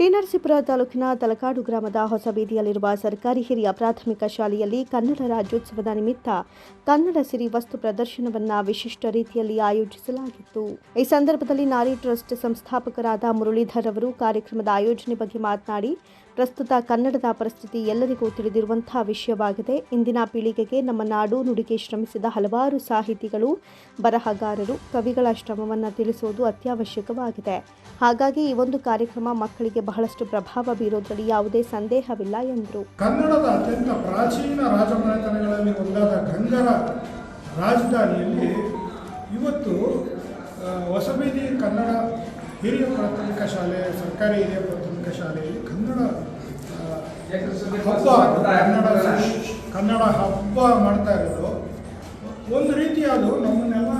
T Narasipura ತಾಲೂಕಿನ ತಲಕಾಡು ಗ್ರಾಮದ ಹೊಸ ಬೀದಿಯಲ್ಲಿರುವ ಸರ್ಕಾರಿ ಹಿರಿಯ ಪ್ರಾಥಮಿಕ ಶಾಲೆಯಲ್ಲಿ ಕನ್ನಡ ರಾಜ್ಯೋತ್ಸವದ ನಿಮಿತ್ತ ಕನ್ನಡ ಸಿರಿ ವಸ್ತು ಪ್ರದರ್ಶನವನ್ನು ವಿಶಿಷ್ಟ ರೀತಿಯಲ್ಲಿ ಆಯೋಜಿಸಲಾಗಿತ್ತು. ಈ ಸಂದರ್ಭದಲ್ಲಿ ನಾರಿ ಟ್ರಸ್ಟ್ ಸಂಸ್ಥಾಪಕರಾದ ಮುರಳೀಧರ್ ಅವರು ಕಾರ್ಯಕ್ರಮದ ಆಯೋಜನೆ ಬಗ್ಗೆ ಮಾತನಾಡಿ ಪ್ರಸ್ತುತ ಕನ್ನಡದ ಪರಿಸ್ಥಿತಿ ಎಲ್ಲರಿಗೂ ತಿಳಿದಿರುವಂತಹ ವಿಷಯವಾಗಿದೆ. ಇಂದಿನ ಪೀಳಿಗೆಗೆ ನಮ್ಮ ನಾಡು ನುಡಿಗೆ ಶ್ರಮಿಸಿದ ಹಲವಾರು ಸಾಹಿತಿಗಳು, ಬರಹಗಾರರು, ಕವಿಗಳ ಶ್ರಮವನ್ನು ತಿಳಿಸುವುದು ಅತ್ಯವಶ್ಯಕವಾಗಿದೆ. ಹಾಗಾಗಿ ಈ ಒಂದು ಕಾರ್ಯಕ್ರಮ ಮಕ್ಕಳಿಗೆ ಬಹಳಷ್ಟು ಪ್ರಭಾವ ಬೀರೋದ್ರಲ್ಲಿ ಯಾವುದೇ ಸಂದೇಹವಿಲ್ಲ ಎಂದರು. ಕನ್ನಡದ ಅತ್ಯಂತ ಪ್ರಾಚೀನ ರಾಜಮನೆತನಗಳಲ್ಲಿ ಒಂದಾದ ಗಂಗರ ರಾಜಧಾನಿಯಲ್ಲಿ ಇವತ್ತು ಹೊಸಬೀದಿ ಕನ್ನಡ ಹಿರಿಯ ಪ್ರಾಥಮಿಕ ಶಾಲೆ, ಸರ್ಕಾರಿ ಹಿರಿಯ ಪ್ರಾಥಮಿಕ ಶಾಲೆಯಲ್ಲಿ ಕನ್ನಡ ಹಬ್ಬ ಕನ್ನಡ ಕನ್ನಡ ಹಬ್ಬ ಮಾಡ್ತಾ ಇರೋದು. ಒಂದು ರೀತಿ ಅದು ನಮ್ಮನ್ನೆಲ್ಲ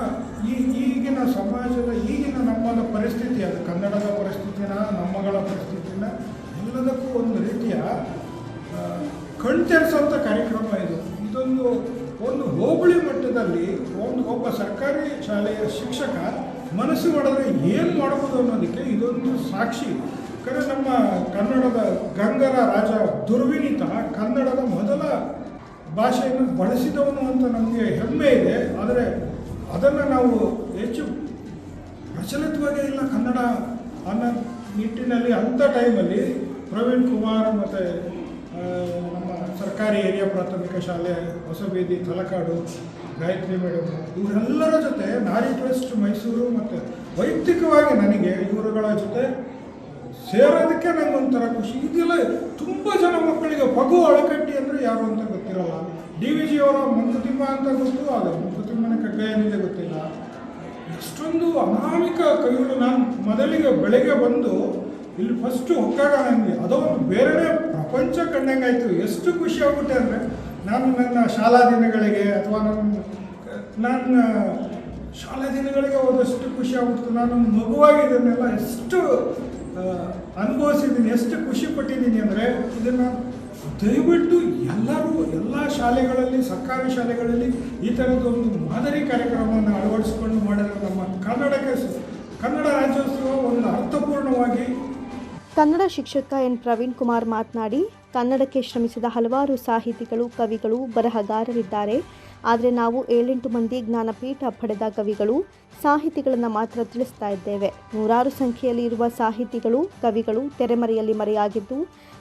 ಈ ಈಗಿನ ಸಮಾಜದ ಈಗಿನ ನಮ್ಮದ ಪರಿಸ್ಥಿತಿ ಅದು. ಕನ್ನಡದ ಪರಿಸ್ಥಿತಿನ, ನಮ್ಮಗಳ ಪರಿಸ್ಥಿತಿನ ಎಲ್ಲದಕ್ಕೂ ಒಂದು ರೀತಿಯ ಕಣ್ತರಿಸುವಂಥ ಕಾರ್ಯಕ್ರಮ ಇದು. ಇದೊಂದು ಒಂದು ಹೋಬಳಿ ಮಟ್ಟದಲ್ಲಿ ಒಂದು ಒಬ್ಬ ಸರ್ಕಾರಿ ಶಾಲೆಯ ಶಿಕ್ಷಕ ಮನಸ್ಸು ಮಾಡಿದ್ರೆ ಏನು ಮಾಡ್ಬೋದು ಅನ್ನೋದಕ್ಕೆ ಇದೊಂದು ಸಾಕ್ಷಿ. ಯಾಕಂದರೆ ನಮ್ಮ ಕನ್ನಡದ ಗಂಗರ ರಾಜ ದುರ್ವಿನೀತ ಕನ್ನಡದ ಮೊದಲ ಭಾಷೆಯನ್ನು ಬಳಸಿದವನು ಅಂತ ನಮಗೆ ಹೆಮ್ಮೆ ಇದೆ. ಆದರೆ ಅದನ್ನು ನಾವು ಹೆಚ್ಚು ಪ್ರಚಲಿತವಾಗೇ ಇಲ್ಲ ಕನ್ನಡ ಅನ್ನೋ ನಿಟ್ಟಿನಲ್ಲಿ ಅಂಥ ಟೈಮಲ್ಲಿ ಪ್ರವೀಣ್ ಕುಮಾರ್ ಮತ್ತು ನಮ್ಮ ಸರ್ಕಾರಿ ಹಿರಿಯ ಪ್ರಾಥಮಿಕ ಶಾಲೆ ಹೊಸಬೀದಿ, ತಲಕಾಡು, ಗಾಯತ್ರಿ ಮೇಡಮ್ ಇವರೆಲ್ಲರ ಜೊತೆ ನಾರಿ ಟ್ರಸ್ಟ್ ಮೈಸೂರು ಮತ್ತು ವೈಯಕ್ತಿಕವಾಗಿ ನನಗೆ ಇವರುಗಳ ಜೊತೆ ಸೇರೋದಕ್ಕೆ ನಂಗೆ ಒಂಥರ ಖುಷಿ. ಇದೆಲ್ಲ ತುಂಬ ಜನ ಮಕ್ಕಳಿಗೆ ಬಗು ಅಳಕಟ್ಟಿ ಅಂದರೆ ಯಾರು ಅಂತ ಗೊತ್ತಿರಲ್ಲ. ಡಿ ವಿ ಜಿ ಅವರ ಮಂಕುತಿಮ್ಮ ಅಂತ ಗೊತ್ತು ಅದು ಮಂಕುತಿಮ್ಮನ ಏನಿದೆ ಗೊತ್ತಿಲ್ಲ. ಎಷ್ಟೊಂದು ಅನಾಮಿಕ ಕವಿಗಳು ನಾನು ಮೊದಲಿಗೆ ಬೆಳಗ್ಗೆ ಬಂದು ಇಲ್ಲಿ ಫಸ್ಟು ಹೊಕ್ಕಾಗ ನನಗೆ ಅದೋ ಒಂದು ಬೇರೆ ಪ್ರಪಂಚ ಕಂಡಂಗಾಯಿತು ಎಷ್ಟು ಖುಷಿ ಆಗ್ಬಿಟ್ಟೆ ಅಂದರೆ ನಾನು ನನ್ನ ಶಾಲಾ ದಿನಗಳಿಗೆ ಅಥವಾ ನನ್ನ ನನ್ನ ಶಾಲಾ ದಿನಗಳಿಗೆ ಹೋದಷ್ಟು ಖುಷಿ ಆಗ್ಬಿಡ್ತು. ನಾನು ಮಗುವಾಗಿದ್ದನ್ನೆಲ್ಲ ಎಷ್ಟು ಅನುಭವಿಸಿದ್ದೀನಿ, ಎಷ್ಟು ಖುಷಿ ಪಟ್ಟಿದ್ದೀನಿ ಅಂದರೆ ಇದನ್ನು ದಯವಿಟ್ಟು ಎಲ್ಲರೂ ಎಲ್ಲ ಶಾಲೆಗಳಲ್ಲಿ, ಸರ್ಕಾರಿ ಶಾಲೆಗಳಲ್ಲಿ ಈ ಥರದ್ದೊಂದು ಮಾದರಿ ಕಾರ್ಯಕ್ರಮವನ್ನು ಅಳವಡಿಸಿಕೊಂಡು ಮಾಡಿರೋ ನಮ್ಮ ಕನ್ನಡಕ್ಕೆ ಕನ್ನಡ ರಾಜ್ಯೋತ್ಸವ ಒಂದು ಅರ್ಥಪೂರ್ಣವಾಗಿ ಕನ್ನಡ ಶಿಕ್ಷಕ ಎನ್. ಪ್ರವೀಣ್ ಕುಮಾರ್ ಮಾತನಾಡಿ, ಕನ್ನಡಕ್ಕೆ ಶ್ರಮಿಸಿದ ಹಲವಾರು ಸಾಹಿತಿಗಳು, ಕವಿಗಳು, ಬರಹಗಾರರಿದ್ದಾರೆ. ಆದರೆ ನಾವು ಏಳೆಂಟು ಮಂದಿ ಜ್ಞಾನಪೀಠ ಪಡೆದ ಕವಿಗಳು ಸಾಹಿತಿಗಳನ್ನು ಮಾತ್ರ ತಿಳಿಸ್ತಾ ಇದ್ದೇವೆ. ನೂರಾರು ಸಂಖ್ಯೆಯಲ್ಲಿ ಇರುವ ಸಾಹಿತಿಗಳು, ಕವಿಗಳು ತೆರೆಮರೆಯಲ್ಲಿ ಮರೆಯಾಗಿದ್ದು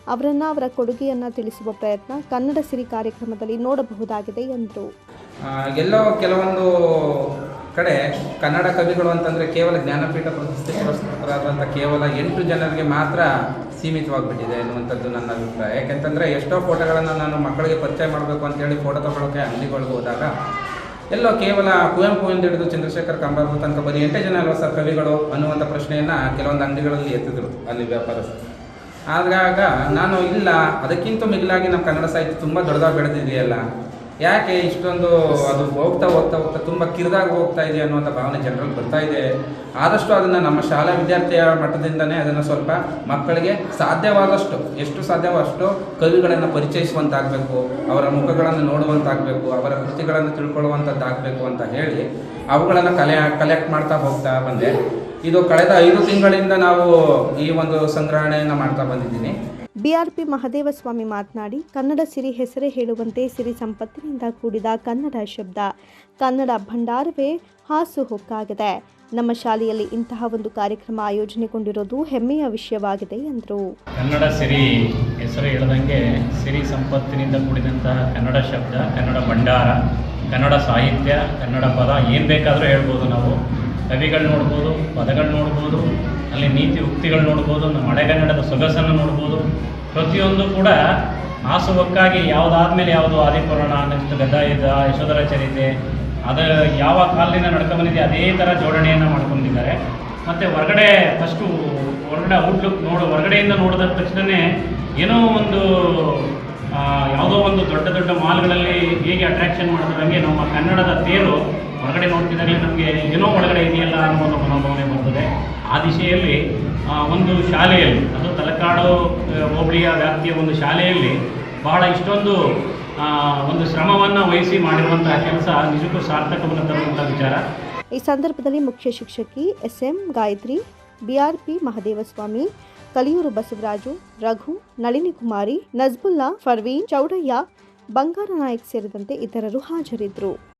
ಅವರನ್ನು ಅವರ ಕೊಡುಗೆಯನ್ನು ತಿಳಿಸುವ ಪ್ರಯತ್ನ ಕನ್ನಡ ಸಿರಿ ಕಾರ್ಯಕ್ರಮದಲ್ಲಿ ನೋಡಬಹುದಾಗಿದೆ ಎಂದರು ಎಲ್ಲೋ ಕೆಲವೊಂದು ಕಡೆ ಕನ್ನಡ ಕವಿಗಳು ಅಂತಂದರೆ ಕೇವಲ ಜ್ಞಾನಪೀಠ ಪ್ರಶಸ್ತಿ ಪುರಸ್ಕೃತರಾದಂಥ ಕೇವಲ ಎಂಟು ಜನರಿಗೆ ಮಾತ್ರ ಸೀಮಿತವಾಗಿಬಿಟ್ಟಿದೆ ಅನ್ನುವಂಥದ್ದು ನನ್ನ ಅಭಿಪ್ರಾಯ. ಯಾಕೆಂತಂದರೆ ಎಷ್ಟೋ ಫೋಟೋಗಳನ್ನು ನಾನು ಮಕ್ಕಳಿಗೆ ಪರಿಚಯ ಮಾಡಬೇಕು ಅಂತೇಳಿ ಫೋಟೋ ತಗೊಳ್ಳೋಕೆ ಅಂಗಡಿಗಳಿಗೆ ಹೋದಾಗ, ಎಲ್ಲೋ ಕೇವಲ ಕುವೆಂಪುವಿಂದ ಹಿಡಿದು ಚಂದ್ರಶೇಖರ್ ಕಂಬಾರ್ದು ತನಕ ಬರೀ ಎಂಟೇ ಜನ ಅಲ್ವಾ ಸರ್ ಕವಿಗಳು ಅನ್ನುವಂಥ ಪ್ರಶ್ನೆಯನ್ನು ಕೆಲವೊಂದು ಅಂಗಡಿಗಳಲ್ಲಿ ಎತ್ತಿದ್ರು ಅಲ್ಲಿ ವ್ಯಾಪಾರಸ್ಥರು. ಆದಾಗ ನಾನು ಇಲ್ಲ, ಅದಕ್ಕಿಂತ ಮಿಗಿಲಾಗಿ ನಮ್ಮ ಕನ್ನಡ ಸಾಹಿತ್ಯ ತುಂಬ ದೊಡ್ಡದಾಗಿ ಬೆಳೆದಿದೆಯಲ್ಲ ಯಾಕೆ ಇಷ್ಟೊಂದು ಅದು ಹೋಗ್ತಾ ಹೋಗ್ತಾ ಹೋಗ್ತಾ ತುಂಬ ಕಿರಿದಾಗಿ ಹೋಗ್ತಾ ಇದೆ ಅನ್ನುವಂಥ ಭಾವನೆ ಜನರಲ್ಲಿ ಬರ್ತಾ ಇದೆ. ಆದಷ್ಟು ಅದನ್ನು ನಮ್ಮ ಶಾಲಾ ವಿದ್ಯಾರ್ಥಿಯ ಮಟ್ಟದಿಂದನೇ ಅದನ್ನು ಸ್ವಲ್ಪ ಮಕ್ಕಳಿಗೆ ಸಾಧ್ಯವಾದಷ್ಟು, ಎಷ್ಟು ಸಾಧ್ಯವೋ ಅಷ್ಟು ಕವಿಗಳನ್ನು ಪರಿಚಯಿಸುವಂತಾಗಬೇಕು, ಅವರ ಮುಖಗಳನ್ನು ನೋಡುವಂತಾಗಬೇಕು, ಅವರ ಕೃತಿಗಳನ್ನು ತಿಳ್ಕೊಳ್ಳುವಂಥದ್ದಾಗಬೇಕು ಅಂತ ಹೇಳಿ ಅವುಗಳನ್ನು ಕಲೆ ಕಲೆಕ್ಟ್ ಮಾಡ್ತಾ ಹೋಗ್ತಾ ಬಂದೆ. ಇದು ಕಳೆದ ಐದು ತಿಂಗಳಿಂದ ನಾವು ಈ ಒಂದು ಸಂಗ್ರಹಣೆಯನ್ನು ಮಾಡ್ತಾ ಬಂದಿದ್ದೀನಿ. ಬಿಆರ್ಪಿ ಮಹದೇವಸ್ವಾಮಿ ಮಾತನಾಡಿ, ಕನ್ನಡ ಸಿರಿ ಹೆಸರೇ ಹೇಳುವಂತೆ ಸಿರಿ ಸಂಪತ್ತಿನಿಂದ ಕೂಡಿದ ಕನ್ನಡ ಶಬ್ದ. ಕನ್ನಡ ಭಂಡಾರವೇ ಹಾಸು ಹೊಕ್ಕಾಗಿದೆ. ನಮ್ಮ ಶಾಲೆಯಲ್ಲಿ ಇಂತಹ ಒಂದು ಕಾರ್ಯಕ್ರಮ ಆಯೋಜನೆಗೊಂಡಿರೋದು ಹೆಮ್ಮೆಯ ವಿಷಯವಾಗಿದೆ, ಎಂದರು. ಕನ್ನಡ ಸಿರಿ ಹೆಸರು ಹೇಳದಂಗೆ ಸಿರಿ ಸಂಪತ್ತಿನಿಂದ ಕೂಡಿದಂತಹ ಕನ್ನಡ ಶಬ್ದ, ಕನ್ನಡ ಭಂಡಾರ, ಕನ್ನಡ ಸಾಹಿತ್ಯ, ಕನ್ನಡ ಪದ ಏನು ಬೇಕಾದರೂ ಹೇಳ್ಬೋದು ನಾವು. ಕವಿಗಳು ನೋಡ್ಬೋದು, ಪದಗಳು ನೋಡ್ಬೋದು, ಅಲ್ಲಿ ನೀತಿ ಉಕ್ತಿಗಳು ನೋಡ್ಬೋದು, ನಮ್ಮ ಹಳೆಗನ್ನಡದ ಸೊಗಸನ್ನು ನೋಡ್ಬೋದು. ಪ್ರತಿಯೊಂದು ಕೂಡ ಹಾಸುವಕ್ಕಾಗಿ ಯಾವುದಾದ್ಮೇಲೆ ಯಾವುದು ಆದಿಪುರಾಣ, ನೆಕ್ಸ್ಟ್ ಗದ್ದಾಯುಧ ಯಶೋಧರ ಚರಿತೆ, ಅದು ಯಾವ ಕಾಲದಿಂದ ನಡ್ಕೊಂಬಂದಿದೆ, ಅದೇ ಥರ ಜೋಡಣೆಯನ್ನು ಮಾಡ್ಕೊಂಡಿದ್ದಾರೆ. ಮತ್ತು ಹೊರಗಡೆ ಫಸ್ಟು ಹೊರಗಡೆ ಔಟ್ಲುಕ್ ನೋಡು, ಹೊರಗಡೆಯಿಂದ ನೋಡಿದ ತಕ್ಷಣವೇ ಏನೋ ಒಂದು ಯಾವುದೋ ಒಂದು ದೊಡ್ಡ ದೊಡ್ಡ ಮಾಲ್ಗಳಲ್ಲಿ ಹೇಗೆ ಅಟ್ರಾಕ್ಷನ್ ಮಾಡ್ತಿದ್ದಂಗೆ ನಮ್ಮ ಕನ್ನಡದ ತೇರು ಹೊರಗಡೆ ನೋಡ್ತಿದ್ದಾಗಲೇ ನಮಗೆ ಏನೋ ಒಳಗಡೆ ಇದೆಯಲ್ಲ ಅನ್ನೋ ಒಂದು ಮನೋಭಾವನೆ ಬರ್ತದೆ. ಆ ದಿಶೆಯಲ್ಲಿ ಒಂದು ಶಾಲೆಯಲ್ಲಿ, ಅದು ತಲಕಾಡು ಹೋಬಳಿಯ ವ್ಯಾಪ್ತಿಯ ಒಂದು ಶಾಲೆಯಲ್ಲಿ ಬಹಳ ಇಷ್ಟೊಂದು ಒಂದು ಶ್ರಮವನ್ನು ವಹಿಸಿ ಮಾಡಿರುವಂತಹ ಕೆಲಸ ನಿಜಕ್ಕೂ ಸಾರ್ಥಕವನ್ನು ತರುವಂತಹ ವಿಚಾರ. ಈ ಸಂದರ್ಭದಲ್ಲಿ ಮುಖ್ಯ ಶಿಕ್ಷಕಿ S M Gayatri, BRP Mahadevaswamy, Kaliyuru Basavaraju, Raghu, Nalini Kumari, Najbulla Parveen, Chowdaiah, Bangara Nayak ಸೇರಿದಂತೆ ಇತರರು ಹಾಜರಿದ್ದರು.